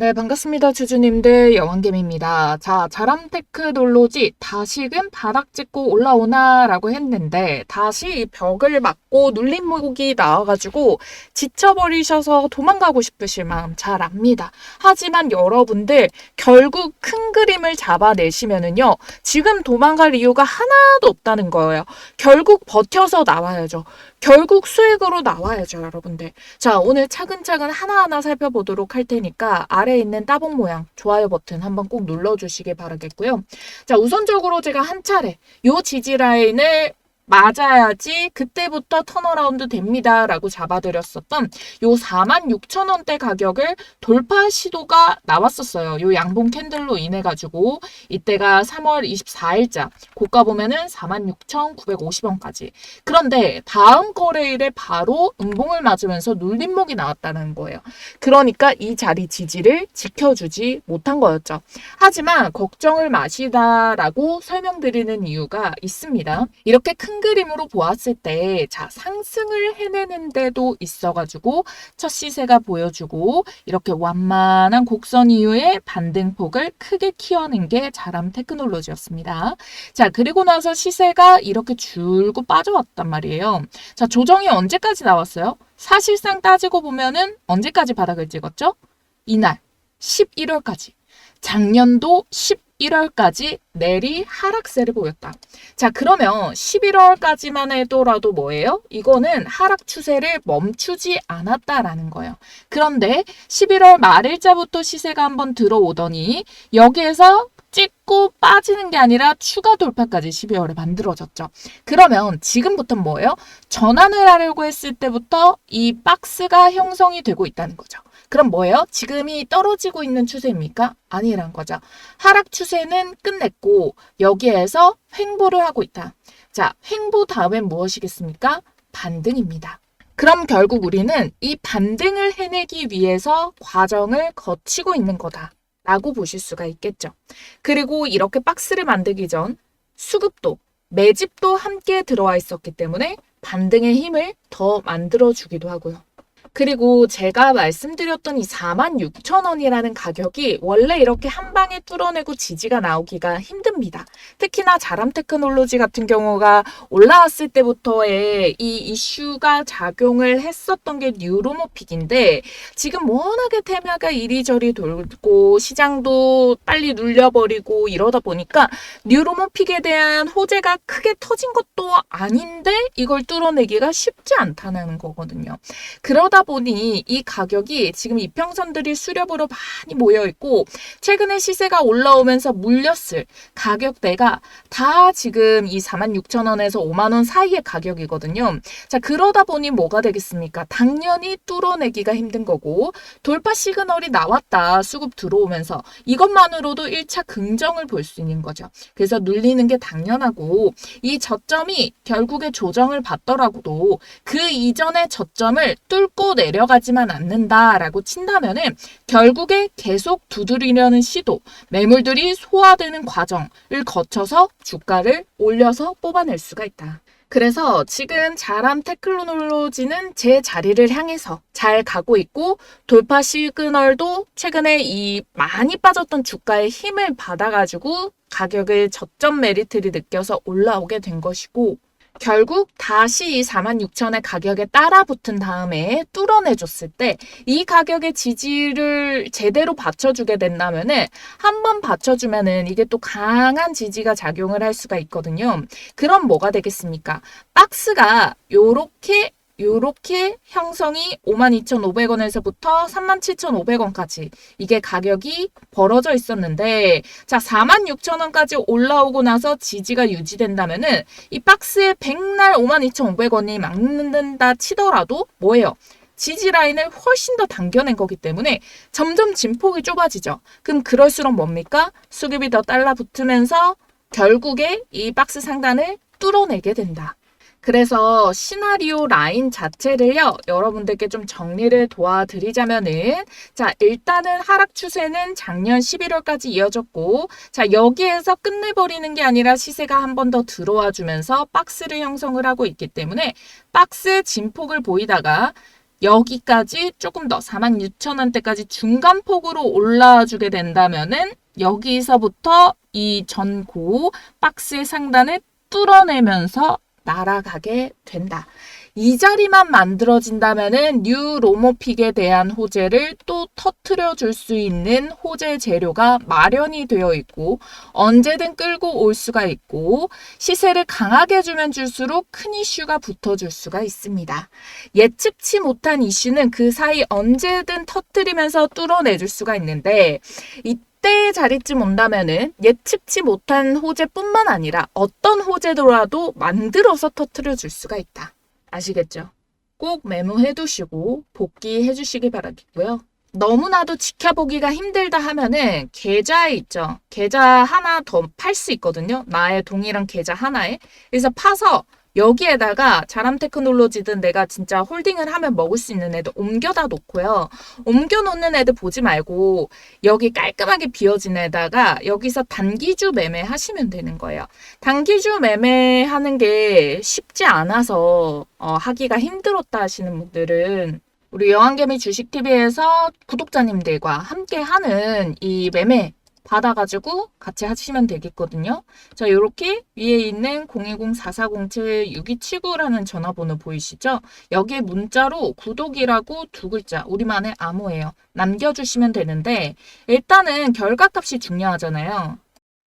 네, 반갑습니다. 주주님들, 여왕개미입니다. 자, 자람 테크놀로지 다시금 바닥 찍고 올라오나 라고 했는데, 다시 이 벽을 맞고 눌림목이 나와가지고 지쳐버리셔서 도망가고 싶으실 마음 잘 압니다. 하지만 여러분들, 결국 큰 그림을 잡아내시면은요, 지금 도망갈 이유가 하나도 없다는 거예요. 결국 버텨서 나와야죠. 결국 수익으로 나와야죠, 여러분들. 자, 오늘 차근차근 하나하나 살펴보도록 할 테니까 아래에 있는 따봉 모양 좋아요 버튼 한번 꼭 눌러주시길 바라겠고요. 자, 우선적으로 제가 한 차례 요 지지 라인을 맞아야지 그때부터 턴어라운드 됩니다. 라고 잡아드렸었던 요 46,000원대 가격을 돌파 시도가 나왔었어요. 요 양봉 캔들로 인해 가지고 이때가 3월 24일자 고가 보면은 46,950원까지. 그런데 다음 거래일에 바로 음봉을 맞으면서 눌림목이 나왔다는 거예요. 그러니까 이 자리 지지를 지켜주지 못한 거였죠. 하지만 걱정을 마시다라고 설명드리는 이유가 있습니다. 이렇게 큰 그림으로 보았을 때, 자, 상승을 해내는 데도 있어가지고, 첫 시세가 보여주고, 이렇게 완만한 곡선 이후에 반등폭을 크게 키워낸 게 자람 테크놀로지였습니다. 자, 그리고 나서 시세가 이렇게 줄고 빠져왔단 말이에요. 자, 조정이 언제까지 나왔어요? 사실상 따지고 보면은 언제까지 바닥을 찍었죠? 이날, 11월까지. 작년도 11월까지 내리 하락세를 보였다. 자, 그러면 11월까지만 해도라도 뭐예요? 이거는 하락 추세를 멈추지 않았다라는 거예요. 그런데 11월 말일자부터 시세가 한번 들어오더니 여기에서 찍고 빠지는 게 아니라 추가 돌파까지 12월에 만들어졌죠. 그러면 지금부터 뭐예요? 전환을 하려고 했을 때부터 이 박스가 형성이 되고 있다는 거죠. 그럼 뭐예요? 지금이 떨어지고 있는 추세입니까? 아니란 거죠. 하락 추세는 끝냈고 여기에서 횡보를 하고 있다. 자, 횡보 다음엔 무엇이겠습니까? 반등입니다. 그럼 결국 우리는 이 반등을 해내기 위해서 과정을 거치고 있는 거다. 라고 보실 수가 있겠죠. 그리고 이렇게 박스를 만들기 전 수급도, 매집도 함께 들어와 있었기 때문에 반등의 힘을 더 만들어주기도 하고요. 그리고 제가 말씀드렸던 이 46,000원이라는 가격이 원래 이렇게 한 방에 뚫어내고 지지가 나오기가 힘듭니다. 특히나 자람 테크놀로지 같은 경우가 올라왔을 때부터의 이 이슈가 작용을 했었던 게 뉴로모픽인데 지금 워낙에 테마가 이리저리 돌고 시장도 빨리 눌려버리고 이러다 보니까 뉴로모픽에 대한 호재가 크게 터진 것도 아닌데 이걸 뚫어내기가 쉽지 않다는 거거든요. 그러다 보니 이 가격이 지금 이평선들이 수렵으로 많이 모여 있고 최근에 시세가 올라오면서 물렸을 가격대가 다 지금 이 46,000원에서 5만 원 사이의 가격이거든요. 자, 그러다 보니 뭐가 되겠습니까? 당연히 뚫어내기가 힘든 거고 돌파 시그널이 나왔다. 수급 들어오면서 이것만으로도 1차 긍정을 볼 수 있는 거죠. 그래서 눌리는 게 당연하고 이 저점이 결국에 조정을 받더라도 그 이전의 저점을 뚫고 내려가지만 않는다라고 친다면은 결국에 계속 두드리려는 시도, 매물들이 소화되는 과정을 거쳐서 주가를 올려서 뽑아낼 수가 있다. 그래서 지금 자람 테크놀로지는 제 자리를 향해서 잘 가고 있고 돌파 시그널도 최근에 이 많이 빠졌던 주가의 힘을 받아가지고 가격을 저점 메리트를 느껴서 올라오게 된 것이고 결국 다시 이 46,000의 가격에 따라 붙은 다음에 뚫어내줬을 때 이 가격의 지지를 제대로 받쳐주게 된다면 은 한 번 받쳐주면은 이게 또 강한 지지가 작용을 할 수가 있거든요. 그럼 뭐가 되겠습니까? 박스가 요렇게 요렇게 형성이 52,500원에서부터 37,500원까지 이게 가격이 벌어져 있었는데 자 46,000원까지 올라오고 나서 지지가 유지된다면은 이 박스에 백날 52,500원이 막는다 치더라도 뭐예요? 지지 라인을 훨씬 더 당겨낸 거기 때문에 점점 진폭이 좁아지죠. 그럼 그럴수록 뭡니까? 수급이 더 달라붙으면서 결국에 이 박스 상단을 뚫어내게 된다. 그래서 시나리오 라인 자체를요, 여러분들께 좀 정리를 도와드리자면은, 자, 일단은 하락 추세는 작년 11월까지 이어졌고, 자, 여기에서 끝내버리는 게 아니라 시세가 한 번 더 들어와 주면서 박스를 형성을 하고 있기 때문에, 박스 진폭을 보이다가, 여기까지 조금 더 46,000원대까지 중간폭으로 올라와 주게 된다면은 여기서부터 이 전고 박스의 상단을 뚫어내면서 날아가게 된다. 이 자리만 만들어진다면은 뉴 로모픽에 대한 호재를 또 터트려 줄 수 있는 호재 재료가 마련이 되어 있고 언제든 끌고 올 수가 있고 시세를 강하게 주면 줄수록 큰 이슈가 붙어 줄 수가 있습니다. 예측치 못한 이슈는 그 사이 언제든 터트리면서 뚫어내 줄 수가 있는데 이 때 자리쯤 온다면은 예측치 못한 호재뿐만 아니라 어떤 호재더라도 만들어서 터트려 줄 수가 있다. 아시겠죠? 꼭 메모해 두시고 복귀해 주시기 바라겠고요. 너무나도 지켜보기가 힘들다 하면은 계좌에 있죠. 계좌 하나 더 팔 수 있거든요. 나의 동일한 계좌 하나에. 그래서 파서 여기에다가 자람 테크놀로지든 내가 진짜 홀딩을 하면 먹을 수 있는 애들 옮겨다 놓고요. 옮겨 놓는 애들 보지 말고 여기 깔끔하게 비어진 애다가 여기서 단기주 매매 하시면 되는 거예요. 단기주 매매 하는 게 쉽지 않아서 어, 하기가 힘들었다 하시는 분들은 우리 여왕개미 주식TV에서 구독자님들과 함께 하는 이 매매 받아가지고 같이 하시면 되겠거든요. 자, 이렇게 위에 있는 010-4407-6279라는 전화번호 보이시죠? 여기에 문자로 구독이라고 두 글자, 우리만의 암호예요. 남겨주시면 되는데, 일단은 결과값이 중요하잖아요.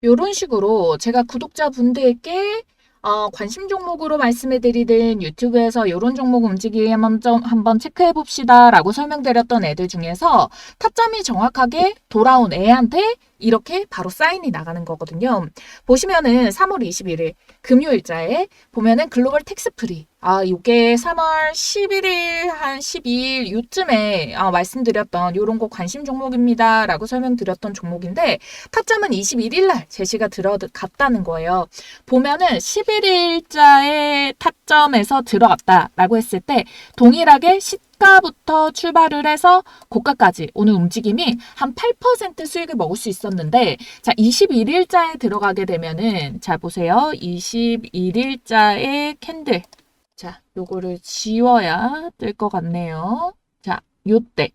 이런 식으로 제가 구독자분들께 어, 관심 종목으로 말씀해 드리든 유튜브에서 이런 종목 움직임 한번, 한번 체크해 봅시다 라고 설명드렸던 애들 중에서 타점이 정확하게 돌아온 애한테 이렇게 바로 사인이 나가는 거거든요. 보시면은 3월 21일 금요일자에 보면은 글로벌 텍스 프리. 아, 이게 3월 11일 한 12일 요쯤에 아, 말씀드렸던 요런 거 관심 종목입니다. 라고 설명드렸던 종목인데 타점은 21일 날 제시가 들어갔다는 거예요. 보면은 11일자의 타점에서 들어갔다라고 했을 때 동일하게 시 가부터 출발을 해서 고가까지. 오는 움직임이 한 8% 수익을 먹을 수 있었는데 자 21일자에 들어가게 되면은 자 보세요. 21일자의 캔들. 자 요거를 지워야 될 것 같네요. 자 요때.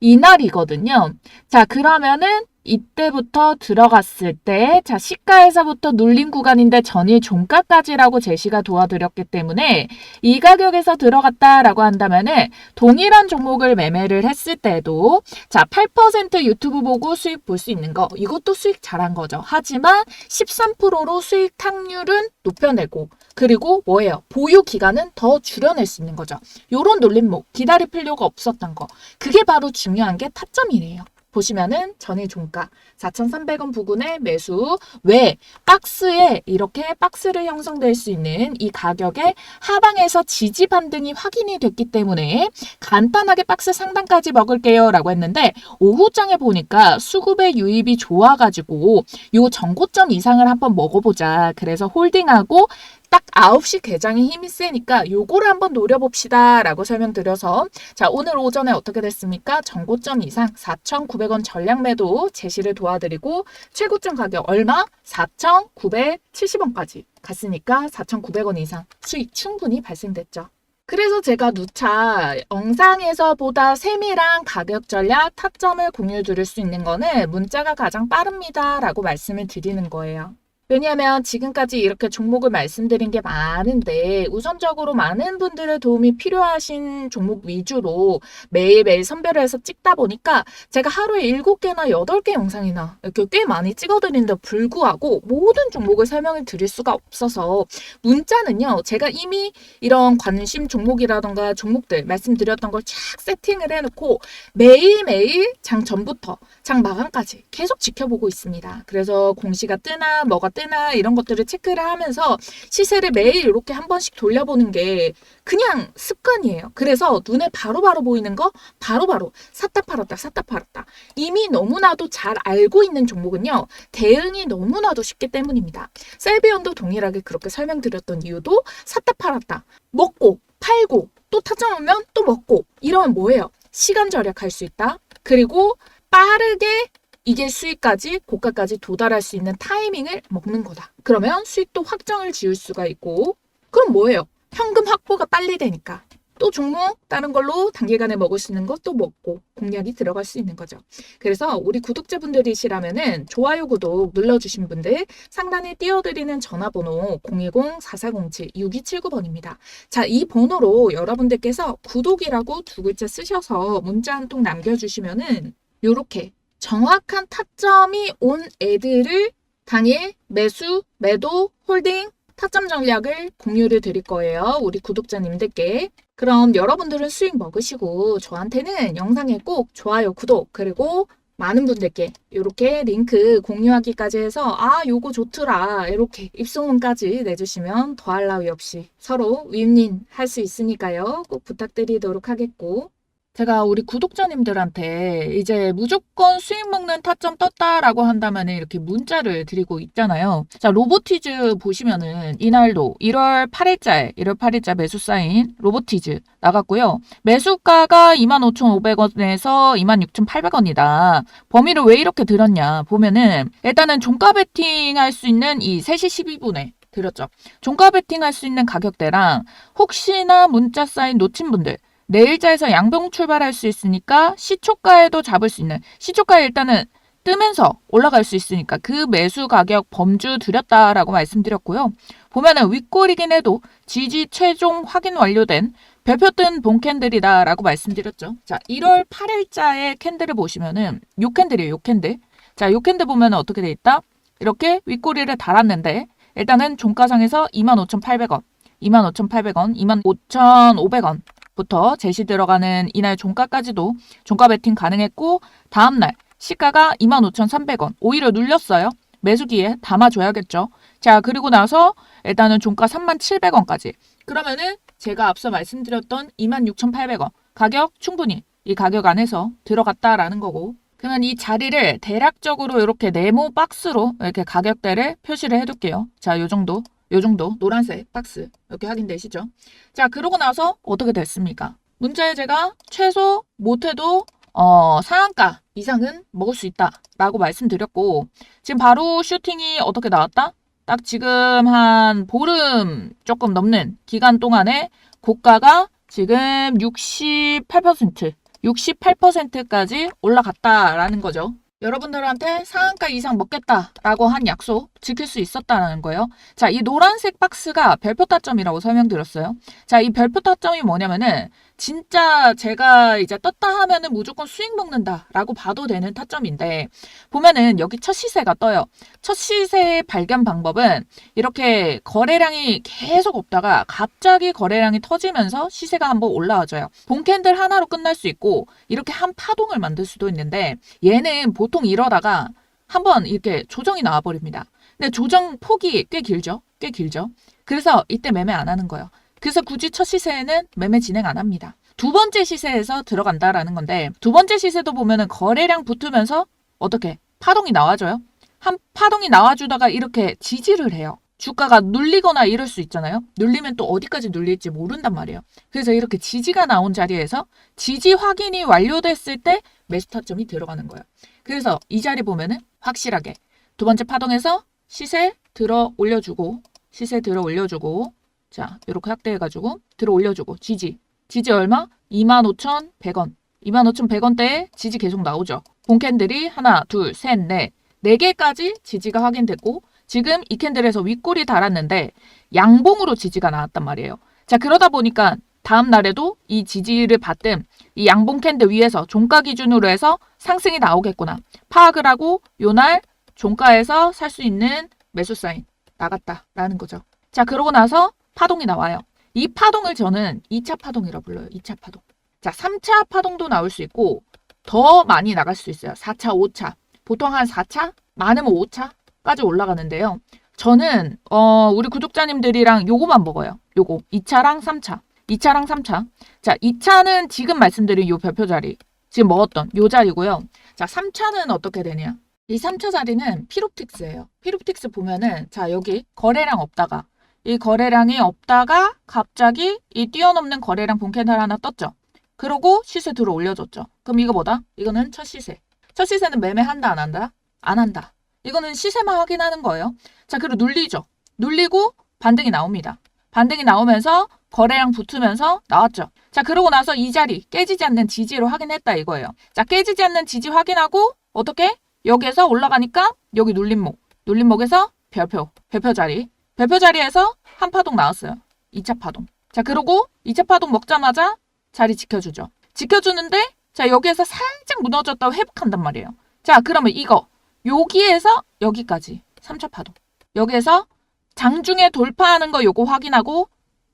이날이거든요. 자 그러면은 이때부터 들어갔을 때, 자, 시가에서부터 눌림 구간인데 전일 종가까지라고 제시가 도와드렸기 때문에 이 가격에서 들어갔다라고 한다면은 동일한 종목을 매매를 했을 때도 자, 8% 유튜브 보고 수익 볼 수 있는 거, 이것도 수익 잘한 거죠. 하지만 13%로 수익 탁률은 높여내고, 그리고 뭐예요? 보유 기간은 더 줄여낼 수 있는 거죠. 요런 놀림목, 기다릴 필요가 없었던 거. 그게 바로 중요한 게 타점이래요. 보시면은 전일 종가 4,300원 부근의 매수 왜 박스에 이렇게 박스를 형성될 수 있는 이 가격에 하방에서 지지 반등이 확인이 됐기 때문에 간단하게 박스 상단까지 먹을게요 라고 했는데 오후장에 보니까 수급의 유입이 좋아가지고 요 전고점 이상을 한번 먹어보자. 그래서 홀딩하고 딱 9시 개장이 힘이 세니까 요거를 한번 노려봅시다 라고 설명드려서 자 오늘 오전에 어떻게 됐습니까? 정고점 이상 4,900원 전량 매도 제시를 도와드리고 최고점 가격 얼마? 4,970원까지 갔으니까 4,900원 이상 수익 충분히 발생됐죠. 그래서 제가 누차 영상에서 보다 세밀한 가격 전략 타점을 공유 드릴 수 있는 거는 문자가 가장 빠릅니다 라고 말씀을 드리는 거예요. 왜냐하면 지금까지 이렇게 종목을 말씀드린 게 많은데 우선적으로 많은 분들의 도움이 필요하신 종목 위주로 매일매일 선별을 해서 찍다 보니까 제가 하루에 7개나 8개 영상이나 이렇게 꽤 많이 찍어드리는데 불구하고 모든 종목을 설명을 드릴 수가 없어서 문자는요 제가 이미 이런 관심 종목이라던가 종목들 말씀드렸던 걸 쫙 세팅을 해놓고 매일매일 장 전부터 장 마감까지 계속 지켜보고 있습니다. 그래서 공시가 뜨나 뭐가 뜨나 이런 것들을 체크를 하면서 시세를 매일 이렇게 한 번씩 돌려보는 게 그냥 습관이에요. 그래서 눈에 바로바로 바로 보이는 거 바로바로 바로 샀다 팔았다 샀다 팔았다. 이미 너무나도 잘 알고 있는 종목은요. 대응이 너무나도 쉽기 때문입니다. 셀비온도 동일하게 그렇게 설명드렸던 이유도 샀다 팔았다. 먹고 팔고 또 타점 오면 또 먹고 이러면 뭐예요? 시간 절약할 수 있다. 그리고 빠르게 이게 수익까지 고가까지 도달할 수 있는 타이밍을 먹는 거다. 그러면 수익도 확정을 지을 수가 있고 그럼 뭐예요? 현금 확보가 빨리 되니까 또 종목 다른 걸로 단기간에 먹을 수 있는 것도 먹고 공략이 들어갈 수 있는 거죠. 그래서 우리 구독자분들이시라면은 좋아요, 구독 눌러주신 분들 상단에 띄워드리는 전화번호 010-4407-6279번입니다. 자, 이 번호로 여러분들께서 구독이라고 두 글자 쓰셔서 문자 한 통 남겨주시면은 요렇게 정확한 타점이 온 애들을 당일 매수, 매도, 홀딩, 타점 전략을 공유를 드릴 거예요. 우리 구독자님들께. 그럼 여러분들은 수익 먹으시고 저한테는 영상에 꼭 좋아요, 구독, 그리고 많은 분들께 이렇게 링크 공유하기까지 해서 아 요거 좋더라 이렇게 입소문까지 내주시면 더할 나위 없이 서로 윈윈 할 수 있으니까요 꼭 부탁드리도록 하겠고 제가 우리 구독자님들한테 이제 무조건 수익 먹는 타점 떴다라고 한다면 이렇게 문자를 드리고 있잖아요. 자, 로보티즈 보시면은 이날도 1월 8일자에 1월 8일자 매수 사인 로보티즈 나갔고요. 매수가가 25,500원에서 26,800원이다. 범위를 왜 이렇게 들었냐 보면은 일단은 종가 베팅 할 수 있는 이 3시 12분에 들었죠. 종가 베팅 할 수 있는 가격대랑 혹시나 문자 사인 놓친 분들 내일자에서 양봉 출발할 수 있으니까 시초가에도 잡을 수 있는 시초가에 일단은 뜨면서 올라갈 수 있으니까 그 매수 가격 범주 드렸다라고 말씀드렸고요. 보면은 윗골이긴 해도 지지 최종 확인 완료된 별표 뜬 본캔들이다라고 말씀드렸죠. 자, 1월 8일자의 캔들을 보시면은 요 캔들이에요. 요 캔들. 자, 요 캔들 보면은 어떻게 돼 있다? 이렇게 윗꼬리를 달았는데 일단은 종가상에서 25,800원, 25,800원, 25,500원 부터 제시 들어가는 이날 종가까지도 종가 베팅 가능했고 다음날 시가가 25,300원 오히려 눌렸어요. 매수기에 담아줘야겠죠. 자 그리고 나서 일단은 종가 37,700원까지 그러면은 제가 앞서 말씀드렸던 26,800원 가격 충분히 이 가격 안에서 들어갔다라는 거고 그러면 이 자리를 대략적으로 이렇게 네모 박스로 이렇게 가격대를 표시를 해둘게요. 자, 요 정도, 요 정도 노란색 박스 이렇게 확인되시죠? 자, 그러고 나서 어떻게 됐습니까? 문자에 제가 최소 못해도 어, 상한가 이상은 먹을 수 있다 라고 말씀드렸고 지금 바로 슈팅이 어떻게 나왔다? 딱 지금 한 보름 조금 넘는 기간 동안에 고가가 지금 68% 68%까지 올라갔다라는 거죠. 여러분들한테 상한가 이상 먹겠다라고 한 약속 지킬 수 있었다는 거예요. 자, 이 노란색 박스가 별표 타점이라고 설명드렸어요. 자, 이 별표 타점이 뭐냐면은 진짜 제가 이제 떴다 하면은 무조건 수익 먹는다라고 봐도 되는 타점인데 보면은 여기 첫 시세가 떠요. 첫 시세 발견 방법은 이렇게 거래량이 계속 없다가 갑자기 거래량이 터지면서 시세가 한번 올라와줘요. 본캔들 하나로 끝날 수 있고 이렇게 한 파동을 만들 수도 있는데 얘는 보통 이러다가 한번 이렇게 조정이 나와버립니다. 근데 조정 폭이 꽤 길죠? 꽤 길죠? 그래서 이때 매매 안 하는 거예요. 그래서 굳이 첫 시세에는 매매 진행 안 합니다. 두 번째 시세에서 들어간다라는 건데 두 번째 시세도 보면은 거래량 붙으면서 어떻게 파동이 나와줘요? 한 파동이 나와주다가 이렇게 지지를 해요. 주가가 눌리거나 이럴 수 있잖아요. 눌리면 또 어디까지 눌릴지 모른단 말이에요. 그래서 이렇게 지지가 나온 자리에서 지지 확인이 완료됐을 때 매수 타점이 들어가는 거예요. 그래서 이 자리 보면은 확실하게 두 번째 파동에서 시세 들어 올려주고 시세 들어 올려주고 자 이렇게 확대해가지고 들어 올려주고 지지 지지 얼마? 25,100원 25,100원대에 지지 계속 나오죠. 본캔들이 하나 둘 셋 넷 네 개까지 지지가 확인됐고 지금 이 캔들에서 윗골이 달았는데 양봉으로 지지가 나왔단 말이에요. 자 그러다 보니까 다음 날에도 이 지지를 받든 이 양봉 캔들 위에서 종가 기준으로 해서 상승이 나오겠구나 파악을 하고 요날 종가에서 살 수 있는 매수 사인 나갔다라는 거죠. 자 그러고 나서 파동이 나와요. 이 파동을 저는 2차 파동이라 불러요. 2차 파동. 자 3차 파동도 나올 수 있고 더 많이 나갈 수 있어요. 4차, 5차. 보통 한 4차, 많으면 5차까지 올라가는데요. 저는 어, 우리 구독자님들이랑 요거만 먹어요. 요거 2차랑 3차. 2차랑 3차. 자, 2차는 지금 말씀드린 요 별표 자리. 지금 먹었던 요 자리고요. 자, 3차는 어떻게 되냐? 이 3차 자리는 피롭틱스예요. 피롭틱스 보면은 자, 여기 거래량 없다가 이 거래량이 없다가 갑자기 이 뛰어넘는 거래량 본캐널 하나 떴죠. 그러고 시세 들어 올려줬죠. 그럼 이거 뭐다? 이거는 첫 시세. 첫 시세는 매매한다 안 한다? 안 한다. 이거는 시세만 확인하는 거예요. 자, 그리고 눌리죠. 눌리고 반등이 나옵니다. 반등이 나오면서 거래량 붙으면서 나왔죠. 자, 그러고 나서 이 자리 깨지지 않는 지지로 확인했다 이거예요. 자, 깨지지 않는 지지 확인하고 어떻게? 여기에서 올라가니까 여기 눌림목. 눌림목에서 별표. 별표 자리. 별표 자리에서 한 파동 나왔어요. 2차 파동. 자, 그러고 2차 파동 먹자마자 자리 지켜주죠. 지켜주는데 자, 여기에서 살짝 무너졌다고 회복한단 말이에요. 자, 그러면 이거 여기에서 여기까지 3차 파동. 여기에서 장중에 돌파하는 거 요거 확인하고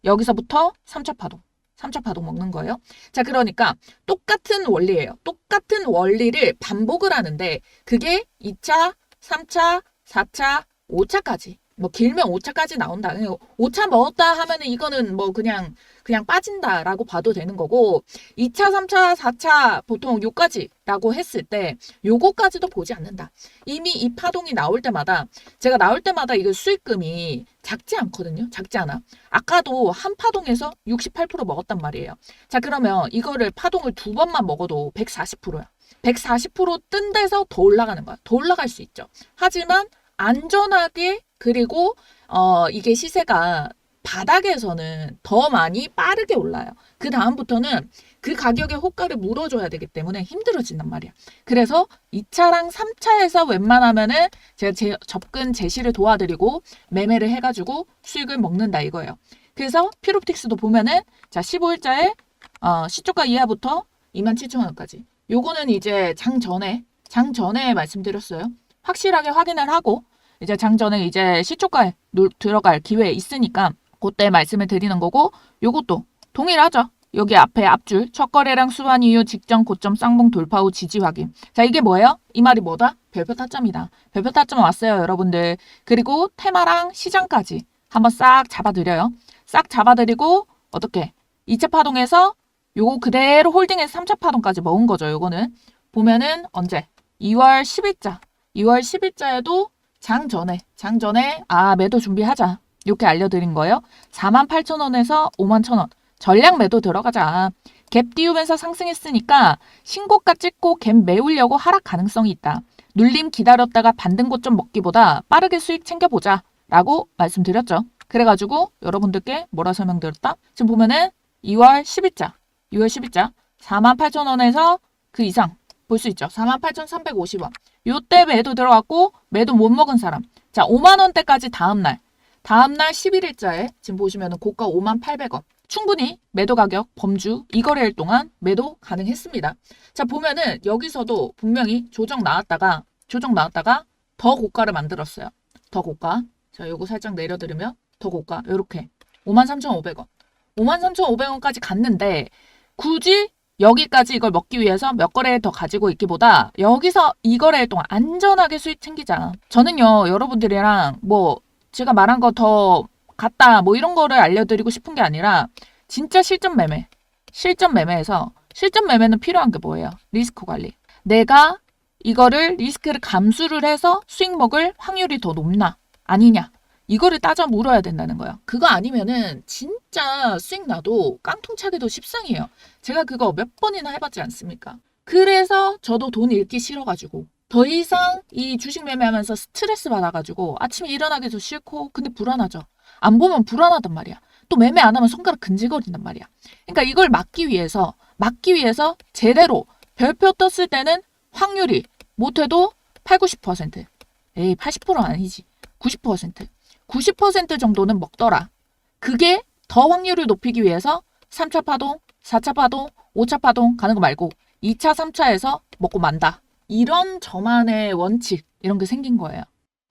여기서부터 3차 파동. 3차 파동 먹는 거예요. 자, 그러니까 똑같은 원리예요. 똑같은 원리를 반복을 하는데 그게 2차, 3차, 4차, 5차까지. 뭐 길면 5차까지 나온다. 5차 먹었다 하면은 이거는 뭐 그냥 그냥 빠진다라고 봐도 되는 거고 2차, 3차, 4차 보통 요까지라고 했을 때 요거까지도 보지 않는다. 이미 이 파동이 나올 때마다 제가 나올 때마다 이거 수익금이 작지 않거든요. 작지 않아. 아까도 한 파동에서 68% 먹었단 말이에요. 자, 그러면 이거를 파동을 두 번만 먹어도 140%야. 140%뜬 데서 더 올라가는 거야. 더 올라갈 수 있죠. 하지만 안전하게 그리고 어 이게 시세가 바닥에서는 더 많이 빠르게 올라요. 그 다음부터는 그 가격의 호가를 물어줘야 되기 때문에 힘들어진단 말이야. 그래서 2차랑 3차에서 웬만하면은 제가 제, 접근 제시를 도와드리고 매매를 해가지고 수익을 먹는다 이거예요. 그래서 피롭틱스도 보면은 자 15일자에 어, 시초가 이하부터 27,000원까지. 요거는 이제 장 전에 장 전에 말씀드렸어요. 확실하게 확인을 하고 이제 장 전에 이제 시초가에 놀- 들어갈 기회 있으니까 그때 말씀을 드리는 거고 요것도 동일하죠. 여기 앞에 앞줄 첫 거래량 수완 이후 직전 고점 쌍봉 돌파 후 지지 확인. 자 이게 뭐예요? 이 말이 뭐다? 별표 타점이다. 별표 타점 왔어요 여러분들. 그리고 테마랑 시장까지 한번 싹 잡아드려요. 싹 잡아드리고 어떻게 2차 파동에서 요거 그대로 홀딩해서 3차 파동까지 먹은 거죠. 요거는 보면은 언제 2월 10일자 2월 10일자에도 장 전에 장 전에 아 매도 준비하자 이렇게 알려드린 거예요. 48,000원에서 51,000원 전량 매도 들어가자. 갭 띄우면서 상승했으니까 신고가 찍고 갭 메우려고 하락 가능성이 있다. 눌림 기다렸다가 반등 고점 먹기보다 빠르게 수익 챙겨보자 라고 말씀드렸죠. 그래가지고 여러분들께 뭐라 설명드렸다? 지금 보면은 2월 10일자 2월 10일자 48,000원에서 그 이상 볼 수 있죠. 48,350원. 요때 매도 들어갔고 매도 못 먹은 사람. 자, 5만 원대까지 다음 날. 다음 날 11일자에 지금 보시면은 고가 5만 800원. 충분히 매도 가격 범주 이 거래일 동안 매도 가능했습니다. 자, 보면은 여기서도 분명히 조정 나왔다가 조정 나왔다가 더 고가를 만들었어요. 더 고가. 자, 요거 살짝 내려드리면 더 고가. 요렇게 53,500원. 53,500원까지 갔는데 굳이 여기까지 이걸 먹기 위해서 몇 거래 더 가지고 있기보다 여기서 이 거래일 동안 안전하게 수익 챙기자. 저는요, 여러분들이랑 뭐 제가 말한 거 더 같다 뭐 이런 거를 알려드리고 싶은 게 아니라 진짜 실전 매매. 실전 매매에서 실전 매매는 필요한 게 뭐예요? 리스크 관리. 내가 이거를 리스크를 감수를 해서 수익 먹을 확률이 더 높나? 아니냐? 이거를 따져 물어야 된다는 거예요. 그거 아니면은 진짜 수익 나도 깡통 차기도 십상이에요. 제가 그거 몇 번이나 해봤지 않습니까? 그래서 저도 돈 잃기 싫어가지고 더 이상 이 주식 매매하면서 스트레스 받아가지고 아침에 일어나기도 싫고 근데 불안하죠. 안 보면 불안하단 말이야. 또 매매 안 하면 손가락 근질거린단 말이야. 그러니까 이걸 막기 위해서 막기 위해서 제대로 별표 떴을 때는 확률이 못해도 8, 90% 에이 80%는 아니지 90% 90% 정도는 먹더라. 그게 더 확률을 높이기 위해서 3차 파동, 4차 파동, 5차 파동 가는 거 말고 2차, 3차에서 먹고 만다. 이런 저만의 원칙 이런 게 생긴 거예요.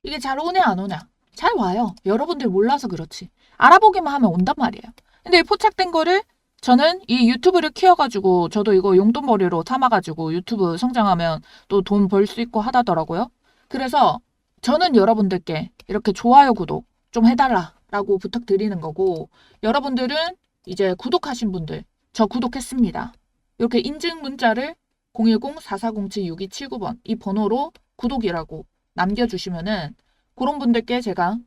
이게 잘 오냐 안 오냐? 잘 와요. 여러분들 몰라서 그렇지. 알아보기만 하면 온단 말이에요. 근데 이 포착된 거를 저는 이 유튜브를 키워가지고 저도 이거 용돈벌이로 삼아가지고 유튜브 성장하면 또 돈 벌 수 있고 하다더라고요. 그래서 저는 여러분들께 이렇게 좋아요, 구독 좀 해달라라고 부탁드리는 거고 여러분들은 이제 구독하신 분들 저 구독했습니다. 이렇게 인증 문자를 010-4407-6279번 이 번호로 구독이라고 남겨주시면은 그런 분들께 제가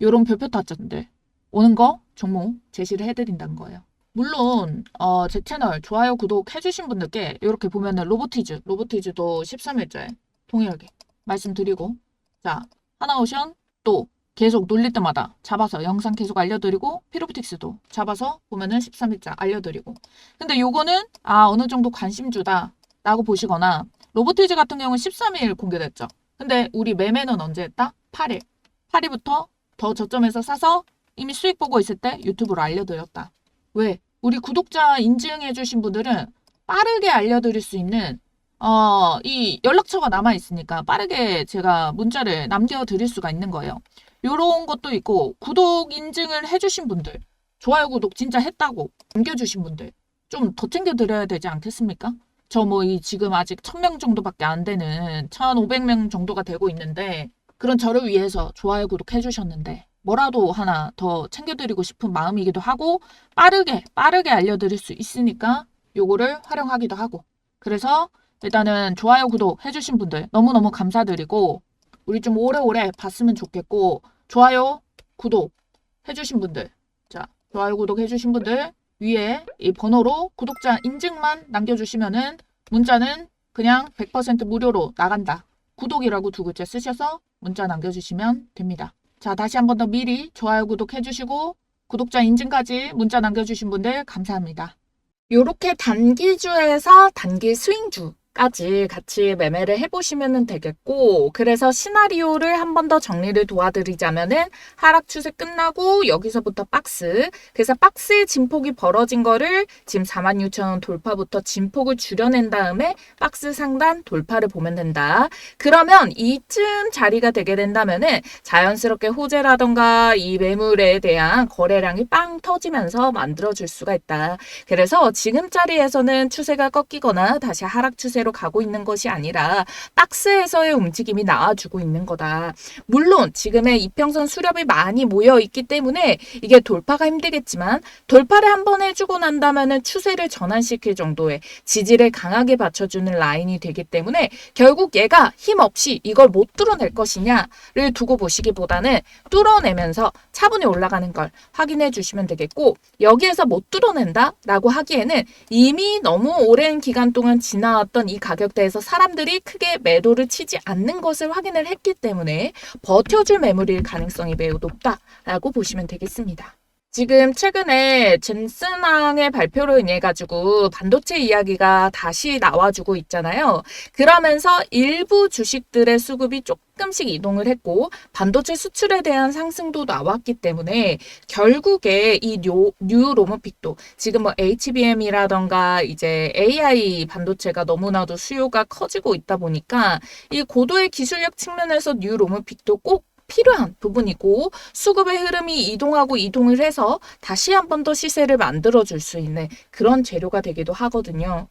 요런 별표 타점들 오는 거 종목 제시를 해드린다는 거예요. 물론 어, 제 채널 좋아요 구독 해주신 분들께 이렇게 보면은 로보티즈 로보티즈도 13일째 동일하게 말씀드리고 자 하나오션 또 계속 놀릴 때마다 잡아서 영상 계속 알려드리고 피로프틱스도 잡아서 보면은 13일자 알려드리고 근데 요거는 아 어느 정도 관심주다 라고 보시거나 로보티즈 같은 경우는 13일 공개됐죠 근데 우리 매매는 언제 했다? 8일 8일부터 더 저점에서 사서 이미 수익 보고 있을 때 유튜브로 알려드렸다 왜? 우리 구독자 인증해주신 분들은 빠르게 알려드릴 수 있는 어, 이 연락처가 남아 있으니까 빠르게 제가 문자를 남겨드릴 수가 있는 거예요. 요런 것도 있고, 구독 인증을 해주신 분들, 좋아요, 구독 진짜 했다고 남겨주신 분들, 좀 더 챙겨드려야 되지 않겠습니까? 저 뭐 이 지금 아직 1000명 정도밖에 안 되는 1500명 정도가 되고 있는데, 그런 저를 위해서 좋아요, 구독 해주셨는데, 뭐라도 하나 더 챙겨드리고 싶은 마음이기도 하고, 빠르게, 빠르게 알려드릴 수 있으니까 요거를 활용하기도 하고. 그래서 일단은 좋아요, 구독 해주신 분들 너무너무 감사드리고, 우리 좀 오래오래 봤으면 좋겠고, 좋아요, 구독 해주신 분들, 자, 좋아요, 구독 해주신 분들 위에 이 번호로 구독자 인증만 남겨주시면은 문자는 그냥 100% 무료로 나간다. 구독이라고 두 글자 쓰셔서 문자 남겨주시면 됩니다. 자, 다시 한 번 더 미리 좋아요, 구독 해주시고, 구독자 인증까지 문자 남겨주신 분들 감사합니다. 요렇게 단기주에서 단기 스윙주 까지 같이 매매를 해보시면 되겠고, 그래서 시나리오를 한 번 더 정리를 도와드리자면은 하락 추세 끝나고 여기서부터 박스. 그래서 박스의 진폭이 벌어진 거를 지금 46,000원 돌파부터 진폭을 줄여낸 다음에 박스 상단 돌파를 보면 된다. 그러면 이쯤 자리가 되게 된다면은 자연스럽게 호재라던가 이 매물에 대한 거래량이 빵 터지면서 만들어줄 수가 있다. 그래서 지금 자리에서는 추세가 꺾이거나 다시 하락 추세 로 가고 있는 것이 아니라 박스에서의 움직임이 나와주고 있는 거다. 물론 지금의 이평선 수렵이 많이 모여 있기 때문에 이게 돌파가 힘들겠지만 돌파를 한 번 해주고 난다면은 추세를 전환시킬 정도의 지지를 강하게 받쳐주는 라인이 되기 때문에 결국 얘가 힘없이 이걸 못 뚫어낼 것이냐를 두고 보시기보다는 뚫어내면서 차분히 올라가는 걸 확인해 주시면 되겠고 여기에서 못 뚫어낸다라고 하기에는 이미 너무 오랜 기간 동안 지나왔던 이 가격대에서 사람들이 크게 매도를 치지 않는 것을 확인을 했기 때문에 버텨줄 매물일 가능성이 매우 높다라고 보시면 되겠습니다. 지금 최근에 젠슨항의 발표로 인해 가지고 반도체 이야기가 다시 나와주고 있잖아요. 그러면서 일부 주식들의 수급이 조금씩 이동을 했고 반도체 수출에 대한 상승도 나왔기 때문에 결국에 이 뉴, 뉴 로모픽도 지금 뭐 HBM이라던가 이제 AI 반도체가 너무나도 수요가 커지고 있다 보니까 이 고도의 기술력 측면에서 뉴 로모픽도 꼭 필요한 부분이고 수급의 흐름이 이동하고 이동을 해서 다시 한 번 더 시세를 만들어 줄 수 있는 그런 재료가 되기도 하거든요.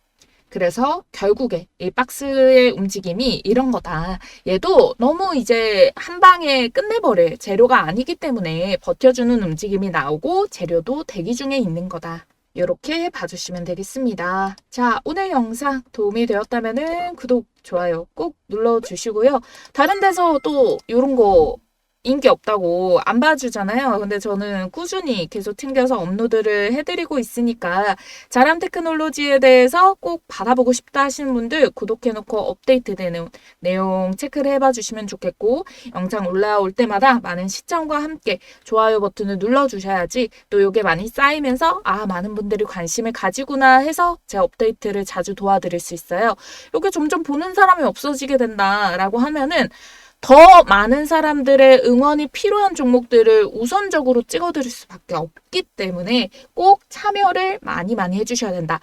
그래서 결국에 이 박스의 움직임이 이런 거다. 얘도 너무 이제 한 방에 끝내버릴 재료가 아니기 때문에 버텨주는 움직임이 나오고 재료도 대기 중에 있는 거다. 이렇게 봐주시면 되겠습니다. 자, 오늘 영상 도움이 되었다면 구독, 좋아요 꼭 눌러주시고요. 다른 데서 또 이런 거 인기 없다고 안 봐주잖아요. 근데 저는 꾸준히 계속 챙겨서 업로드를 해드리고 있으니까 자람 테크놀로지에 대해서 꼭 받아보고 싶다 하시는 분들 구독해놓고 업데이트되는 내용 체크를 해봐 주시면 좋겠고 영상 올라올 때마다 많은 시청과 함께 좋아요 버튼을 눌러주셔야지 또 이게 많이 쌓이면서 아 많은 분들이 관심을 가지구나 해서 제 업데이트를 자주 도와드릴 수 있어요. 이게 점점 보는 사람이 없어지게 된다라고 하면은 더 많은 사람들의 응원이 필요한 종목들을 우선적으로 찍어드릴 수밖에 없기 때문에 꼭 참여를 많이 많이 해주셔야 된다.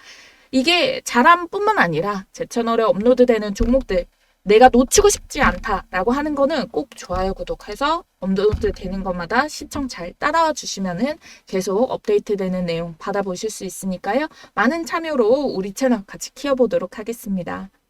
이게 자람뿐만 아니라 제 채널에 업로드되는 종목들 내가 놓치고 싶지 않다라고 하는 거는 꼭 좋아요, 구독해서 업로드 되는 것마다 시청 잘 따라와 주시면은 계속 업데이트 되는 내용 받아보실 수 있으니까요. 많은 참여로 우리 채널 같이 키워보도록 하겠습니다.